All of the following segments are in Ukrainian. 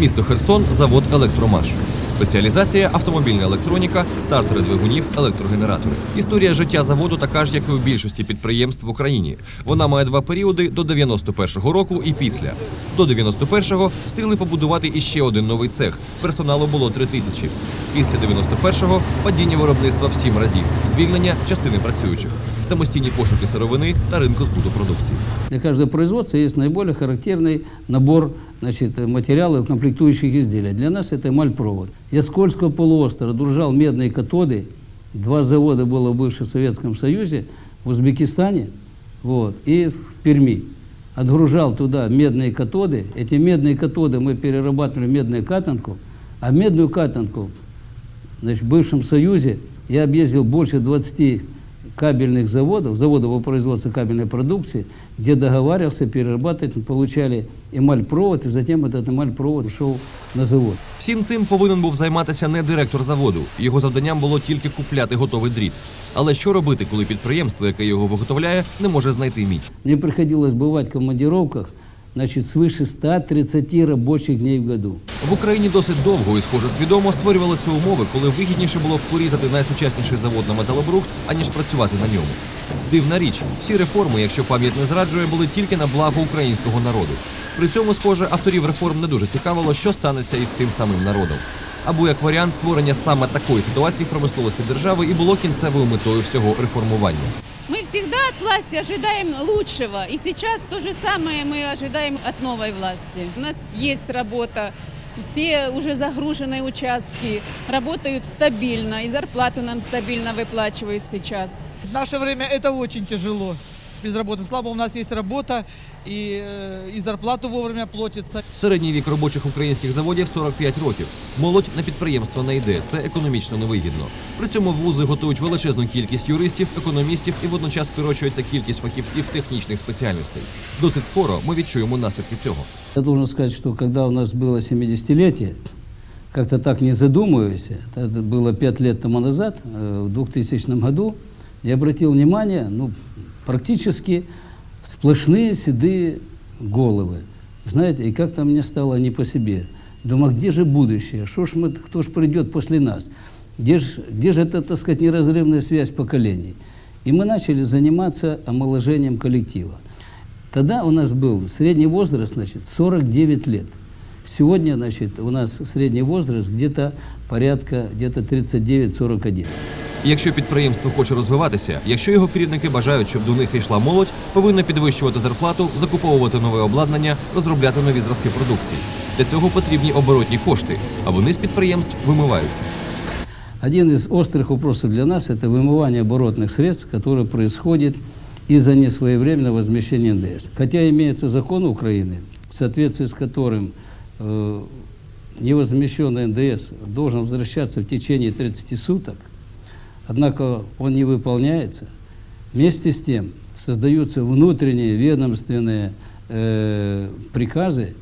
Місто Херсон, завод Електромаш. Спеціалізація автомобільна електроніка, стартери двигунів, електрогенератори. Історія життя заводу така ж, як і у більшості підприємств в Україні. Вона має два періоди до 91-го року і після. До 91-го встигли побудувати іще один новий цех. Персоналу було три тисячі. Після 91-го падіння виробництва в сім разів, звільнення частини працюючих, самостійні пошуки сировини та ринку збуту продукції. Для каждого производства есть наиболее характерный набор значит, материалов, комплектующих изделий. Для нас это мальпровод. Я с Кольского полуострова дружал медные катоды. Два завода было в бывшем Советском Союзе, в Узбекистане вот, и в Перми. Отгружал туда медные катоды. Эти медные катоды мы перерабатывали в медную катанку, а медную катанку Значит, в бывшем Союзе я объездил больше 20 кабельных заводов, заводов по производству кабельной продукции, где договаривался перерабатывать, мы получали эмаль-провод, и затем этот эмаль-провод шел на завод. Всім цим повинен був займатися не директор заводу. Його завданням було тільки купляти готовий дріт. Але що робити, коли підприємство, яке його виготовляє, не може знайти мідь? Мне приходилось бывать в командировках, значит, свыше 130 рабочих дней в году. В Україні досить довго і, схоже, свідомо створювалися умови, коли вигідніше було б порізати найсучасніший завод на металобрухт, аніж працювати на ньому. Дивна річ, всі реформи, якщо пам'ять не зраджує, були тільки на благо українського народу. При цьому, схоже, авторів реформ не дуже цікавило, що станеться із тим самим народом. Або як варіант створення саме такої ситуації промисловості держави і було кінцевою метою всього реформування Мы всегда от власти ожидаем лучшего. И сейчас то же самое мы ожидаем от новой власти. У нас есть работа, все уже загруженные участки, работают стабильно, и зарплату нам стабильно выплачивают сейчас. В наше время это очень тяжело без работы. Слабо у нас есть работа, и, э, и зарплату вовремя платится. Середній вік робочих українських заводів 45 років. Молодь на підприємство не йде. Це економічно невигідно. При цьому вузи готують величезну кількість юристів, економістів і водночас скорочується кількість фахівців технічних спеціальностей. Досить скоро ми відчуємо наслідки цього. Я должен сказать, что когда у нас было 70-летие, как-то так не задумываясь, это было 5 лет тому назад, э, в 2000 году, я обратил внимание, ну, практически сплошные седые головы. Знаете, и как-то мне стало не по себе. Думаю, а где же будущее? Что ж мы, кто ж придет после нас? Где же, где же эта, так сказать, неразрывная связь поколений? И мы начали заниматься омоложением коллектива. Тогда у нас был средний возраст, значит, 49 лет. Сегодня, значит, у нас средний возраст где-то порядка где-то 39-41. І Якщо підприємство хоче розвиватися, якщо його керівники бажають, щоб до них йшла молодь, повинно підвищувати зарплату, закуповувати нове обладнання, розробляти нові зразки продукції. Для цього потрібні оборотні кошти, а вони з підприємств вимиваються. Один из острых вопросов для нас – это вымывание оборотных средств, которое происходит из-за несвоевременного возмещения НДС. Хотя имеется закон Украины, в соответствии с которым э, невозмещенный НДС должен возвращаться в течение 30 суток, однако он не выполняется. Вместе с тем создаются внутренние ведомственные э, приказы,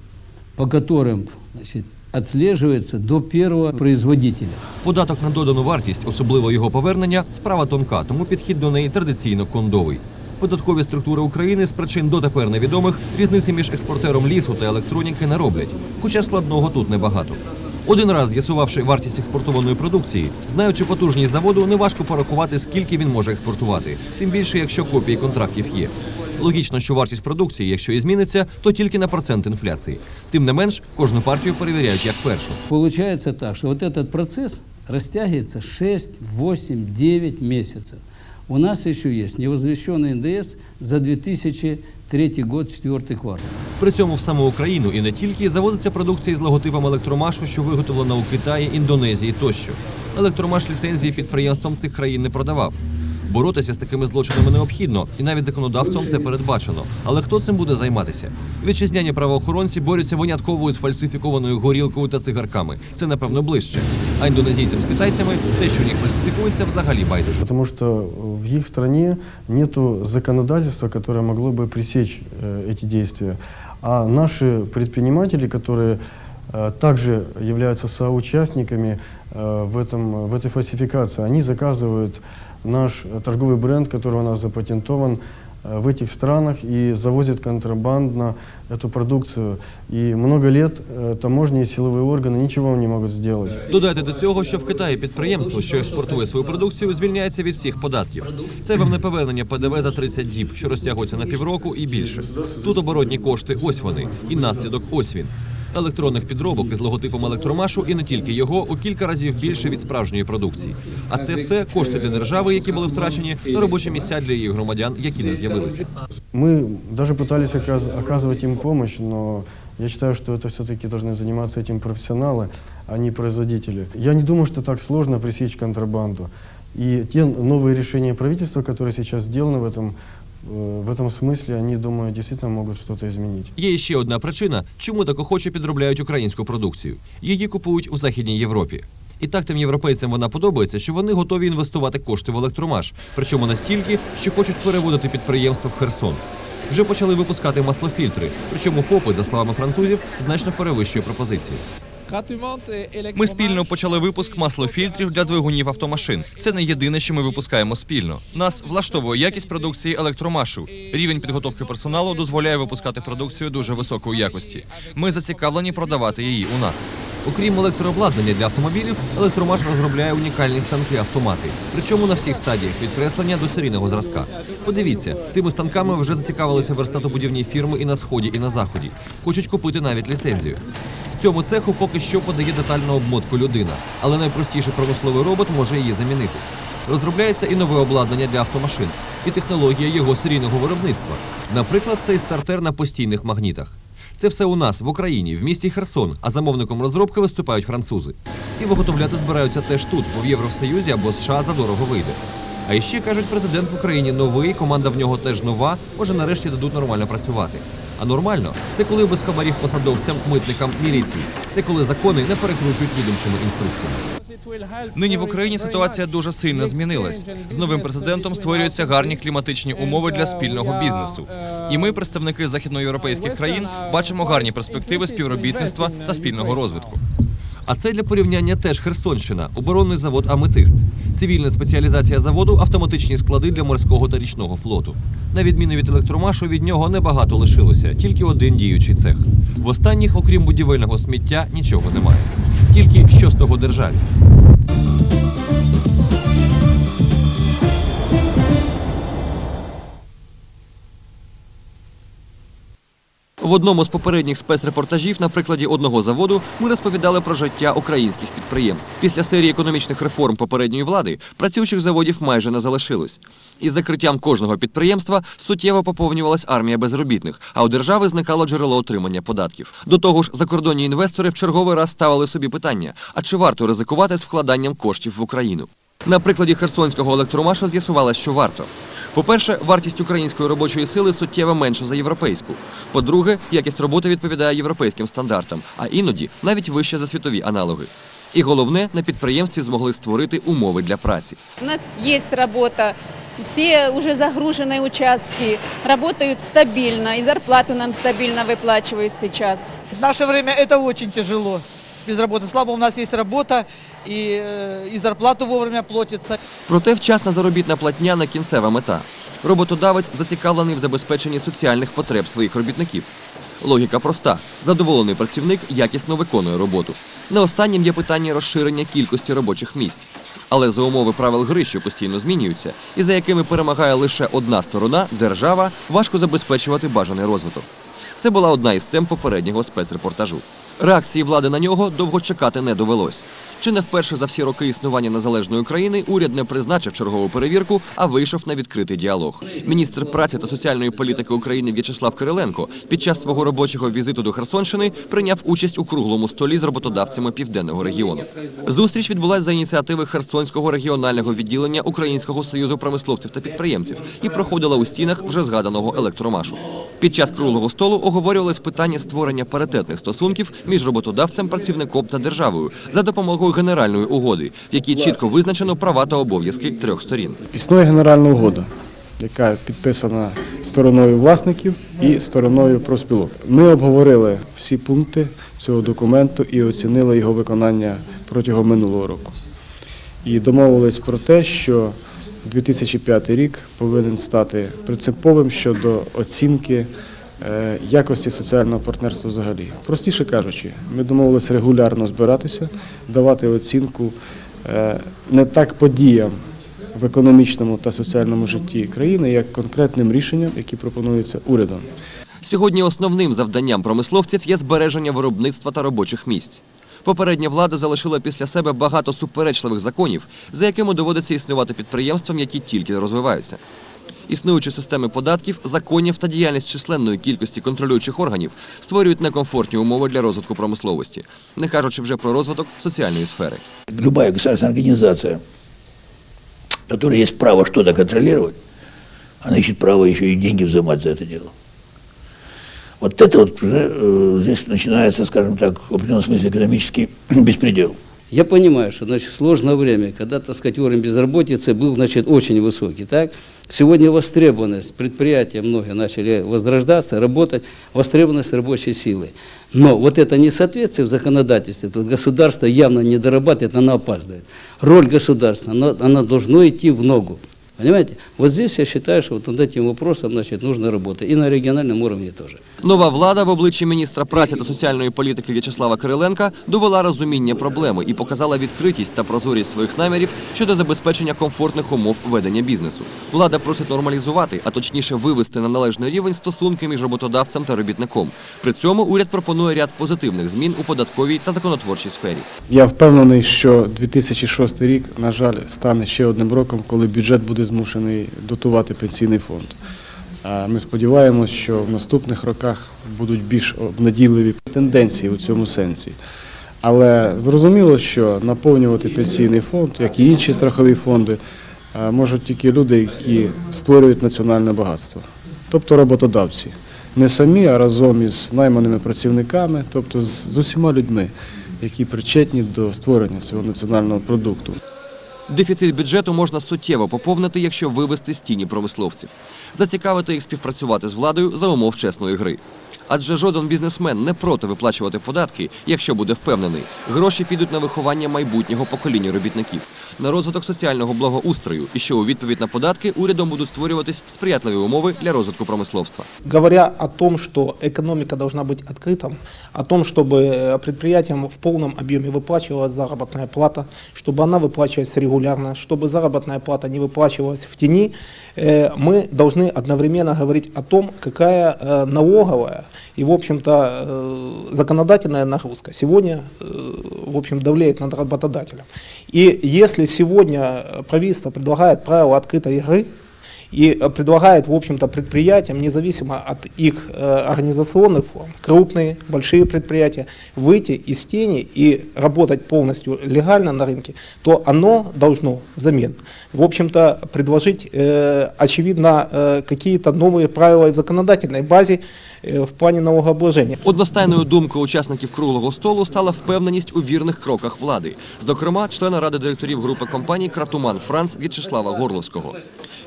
по которым значит, отслеживается до первого производителя. Податок на додану вартість, особливо його повернення, справа тонка, тому підхід до неї традиційно кондовий. Податкові структури України з причин дотепер невідомих різниці між експортером лісу та електроніки не роблять, хоча складного тут небагато. Один раз з'ясувавши вартість експортованої продукції, знаючи потужність заводу, неважко порахувати, скільки він може експортувати, тим більше, якщо копії контрактів є. Логічно, що вартість продукції, якщо і зміниться, то тільки на процент інфляції. Тим не менш, кожну партію перевіряють як першу. Получается так, что вот этот процесс растягивается 6, 8, 9 месяцев. У нас еще есть невозвещенный НДС за 2003 год, четвертий квартал. При цьому в саму Україну і не тільки завозиться продукція з логотипом електромашу, що виготовлена у Китаї, Індонезії тощо. Електромаш ліцензії підприємствам цих країн не продавав. Боротися з такими злочинами необхідно, і навіть законодавством це передбачено. Але хто цим буде займатися? Вітчизняні правоохоронці борються винятково із фальсифікованою горілкою та цигарками. Це напевно ближче. А індонезійцям з китайцями те, що їх фальсифікується, взагалі байдуже. Потому что в их стране нет законодательства, которое могло бы пресечь э, эти действия. А наши предприниматели, которые э, также являются соучастниками э, в, этом, в этой фальсификации, они заказывают наш торговый бренд, который у нас запатентован, э, в этих странах и завозят контрабандно эту продукцию. И много лет э, таможни и силовые органы ничего не могут сделать. Додайте до цього, що в Китаї підприємство, що експортує свою продукцію, звільняється від всіх податків. Це вам не повернення ПДВ за 30 діб, що розтягується на півроку і більше. Тут оборотні кошти, ось вони, і наслідок ось він. Електронних підробок із логотипом електромашу і не тільки його у кілька разів більше від справжньої продукції. А це все кошти для держави, які були втрачені, та робочі місця для її громадян, які не з'явилися. Мы даже пытались оказ- оказывать им помощь, но я считаю, что это все-таки должны заниматься этим профессионалы, а не производители. Я не думаю, что так сложно пресечь контрабанду. И те новые решения правительства, которые сейчас сделаны в этом, э, в этом смысле, они, думаю, действительно могут что-то изменить. Є ще одна причина, чому так охоче підробляють українську продукцію. Її купують у Західній Європі. І так тим європейцям вона подобається, що вони готові інвестувати кошти в електромаш, причому настільки, що хочуть переводити підприємство в Херсон. Вже почали випускати маслофільтри, причому попит, за словами французів, значно перевищує пропозиції. Ми спільно почали випуск маслофільтрів для двигунів автомашин. Це не єдине, що ми випускаємо спільно. Нас влаштовує якість продукції електромашу. Рівень підготовки персоналу дозволяє випускати продукцію дуже високої якості. Ми зацікавлені продавати її у нас. Окрім електрообладнання для автомобілів, електромаш розробляє унікальні станки автомати, причому на всіх стадіях від креслення до серійного зразка. Подивіться, цими станками вже зацікавилися верстатобудівні фірми і на сході, і на заході. Хочуть купити навіть ліцензію. Цьому цеху поки що подає детальну обмотку людина, але найпростіший промисловий робот може її замінити. Розробляється і нове обладнання для автомашин, і технологія його серійного виробництва. Наприклад, цей стартер на постійних магнітах. Це все у нас в Україні, в місті Херсон, а замовником розробки виступають французи. І виготовляти збираються теж тут, бо в Євросоюзі або США задорого вийде. А іще кажуть, президент в Україні новий, команда в нього теж нова. Може, нарешті дадуть нормально працювати. А нормально це коли без хабарів посадовцям, митникам, міліції. Це коли закони не перекручують відомчими інструкціями. Нині в Україні ситуація дуже сильно змінилась. З новим президентом створюються гарні кліматичні умови для спільного бізнесу. І ми, представники західноєвропейських країн, бачимо гарні перспективи співробітництва та спільного розвитку. А це для порівняння теж Херсонщина, оборонний завод Аметист. Цивільна спеціалізація заводу автоматичні склади для морського та річного флоту. На відміну від електромашу, від нього небагато лишилося, тільки один діючий цех. В останніх, окрім будівельного сміття, нічого немає. Тільки що з того державі. В одному з попередніх спецрепортажів на прикладі одного заводу ми розповідали про життя українських підприємств. Після серії економічних реформ попередньої влади працюючих заводів майже не залишилось. Із закриттям кожного підприємства суттєво поповнювалась армія безробітних, а у держави зникало джерело отримання податків. До того ж, закордонні інвестори в черговий раз ставили собі питання: а чи варто ризикувати з вкладанням коштів в Україну? На прикладі херсонського електромаша з'ясувалось, що варто. По-перше, вартість української робочої сили суттєво менша за європейську. По-друге, якість роботи відповідає європейським стандартам, а іноді навіть вище за світові аналоги. І головне, на підприємстві змогли створити умови для праці. У нас есть работа, все уже загруженные участки, работают стабильно, и зарплату нам стабильно выплачивают сейчас. В наше время это очень тяжело без работы. Слабо у нас есть работа, э, и зарплату вовремя платится. Проте вчасна заробітна платня не кінцева мета. Роботодавець зацікавлений в забезпеченні соціальних потреб своїх робітників. Логіка проста: задоволений працівник якісно виконує роботу. Не останнім є питання розширення кількості робочих місць. Але за умови правил гри, що постійно змінюються, і за якими перемагає лише одна сторона держава, важко забезпечувати бажаний розвиток. Це була одна із тем попереднього спецрепортажу. Реакції влади на нього довго чекати не довелось. Чи не вперше за всі роки існування незалежної України уряд не призначив чергову перевірку, а вийшов на відкритий діалог. Міністр праці та соціальної політики України В'ячеслав Кириленко під час свого робочого візиту до Херсонщини прийняв участь у круглому столі з роботодавцями південного регіону. Зустріч відбулася за ініціативи Херсонського регіонального відділення Українського союзу промисловців та підприємців і проходила у стінах вже згаданого електромашу. Під час круглого столу оговорювалось питання створення паритетних стосунків між роботодавцем, працівником та державою за допомогою генеральної угоди, в якій чітко визначено права та обов'язки трьох сторін. Існує генеральна угода, яка підписана стороною власників і стороною профспілок. Ми обговорили всі пункти цього документу і оцінили його виконання протягом минулого року. І домовились про те, що 2005 рік повинен стати принциповим щодо оцінки е, якості соціального партнерства взагалі. Простіше кажучи, ми домовилися регулярно збиратися, давати оцінку е, не так подіям в економічному та соціальному житті країни, як конкретним рішенням, які пропонуються урядом. Сьогодні основним завданням промисловців є збереження виробництва та робочих місць. Попередня влада залишила після себе багато суперечливих законів, за якими доводиться існувати підприємствам, які тільки розвиваються. Існуючі системи податків, законів та діяльність численної кількості контролюючих органів створюють некомфортні умови для розвитку промисловості, не кажучи вже про розвиток соціальної сфери. любая государственная организация, которая есть право что-то контролировать, она право еще и деньги взимать за это дело. Вот это вот уже э, здесь начинается, скажем так, в определенном смысле экономический беспредел. Я понимаю, что значит, сложное время, когда, так сказать, уровень безработицы был, значит, очень высокий. Так? Сегодня востребованность, предприятия многие начали возрождаться, работать, востребованность рабочей силы. Но вот это несоответствие в законодательстве, тут государство явно не дорабатывает, оно опаздывает. Роль государства, она, она должна идти в ногу. Понимаете? Вот здесь я считаю, что вот над этим вопросом значит, нужно работать. И на региональном уровне тоже. Нова влада в обличчі міністра праці та соціальної політики В'ячеслава Кириленка довела розуміння проблеми і показала відкритість та прозорість своїх намірів щодо забезпечення комфортних умов ведення бізнесу. Влада просить нормалізувати, а точніше вивести на належний рівень стосунки між роботодавцем та робітником. При цьому уряд пропонує ряд позитивних змін у податковій та законотворчій сфері. Я впевнений, що 2006 рік, на жаль, стане ще одним роком, коли бюджет буде змушений дотувати пенсійний фонд. Ми сподіваємось, що в наступних роках будуть більш обнадійливі тенденції у цьому сенсі. Але зрозуміло, що наповнювати пенсійний фонд, як і інші страхові фонди, можуть тільки люди, які створюють національне багатство, тобто роботодавці. Не самі, а разом із найманими працівниками, тобто з усіма людьми, які причетні до створення цього національного продукту. Дефіцит бюджету можна суттєво поповнити, якщо вивести з тіні промисловців, зацікавити їх співпрацювати з владою за умов чесної гри. Адже жоден бізнесмен не проти виплачувати податки, якщо буде впевнений, гроші підуть на виховання майбутнього покоління робітників, на розвиток соціального благоустрою, і що у відповідь на податки урядом будуть створюватись сприятливі умови для розвитку промисловства. говоря о том, что экономика должна быть открыта, о том, чтобы э, предприятиям в полном объеме выплачивалась заработная плата, чтобы она выплачивалась регулярно, чтобы заработная плата не выплачивалась в тени, э, мы должны одновременно говорить о том, какая э, налоговая и, в общем-то, э, законодательная нагрузка сегодня, э, в общем, давляет над работодателем. И если сегодня э, правительство предлагает правила открытой игры, и э, предлагает, в общем-то, предприятиям, независимо от их э, организационных форм, крупные, большие предприятия, выйти из тени и работать полностью легально на рынке, то оно должно взамен, в общем-то, предложить, э, очевидно, э, какие-то новые правила в законодательной базе э, в плане налогообложения. Одностайною думкою учасників круглого столу стала впевненість у вірних кроках влади, зокрема, члена ради директорів групи компаній Кратуман Франц В'ячеслава Горловського.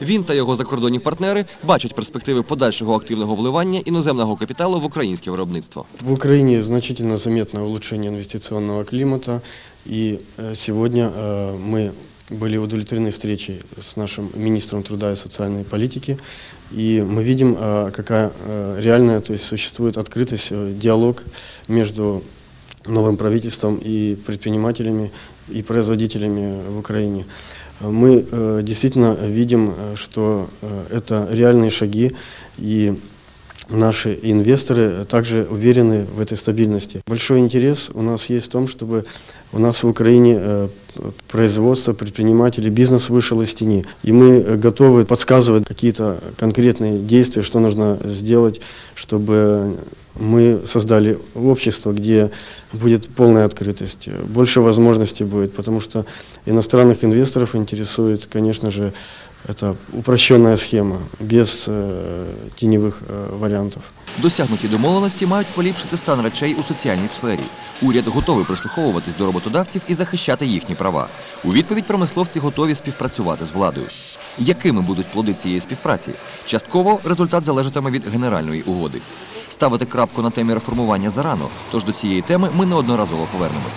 Він та його закордонні партнери бачать перспективи подальшого активного вливання іноземного капіталу в українське виробництво. В Украине значительно заметно улучшение инвестиционного климата, и э, сегодня э, мы были удовлетворены встречей с нашим министром труда и социальной политики, и мы видим, э, какая э, реальная, то есть существует открытость, э, диалог между новым правительством и предпринимателями и производителями в Украине. Мы э, действительно видим, э, что э, это реальные шаги, и наши инвесторы также уверены в этой стабильности. Большой интерес у нас есть в том, чтобы у нас в Украине производство, предприниматели, бизнес вышел из тени. И мы готовы подсказывать какие-то конкретные действия, что нужно сделать, чтобы мы создали общество, где будет полная открытость, э, больше возможностей будет, потому что иностранных инвесторов интересует, конечно же, это упрощенная схема, без э, теневых э, вариантов. Досягнуті домовленості мають поліпшити стан речей у соціальній сфері. Уряд готовий прислуховуватись до роботодавців і захищати їхні права. У відповідь промисловці готові співпрацювати з владою. Якими будуть плоди цієї співпраці? Частково результат залежатиме від генеральної угоди. Ставити крапку на темі реформування зарано, тож до цієї теми ми неодноразово повернемось.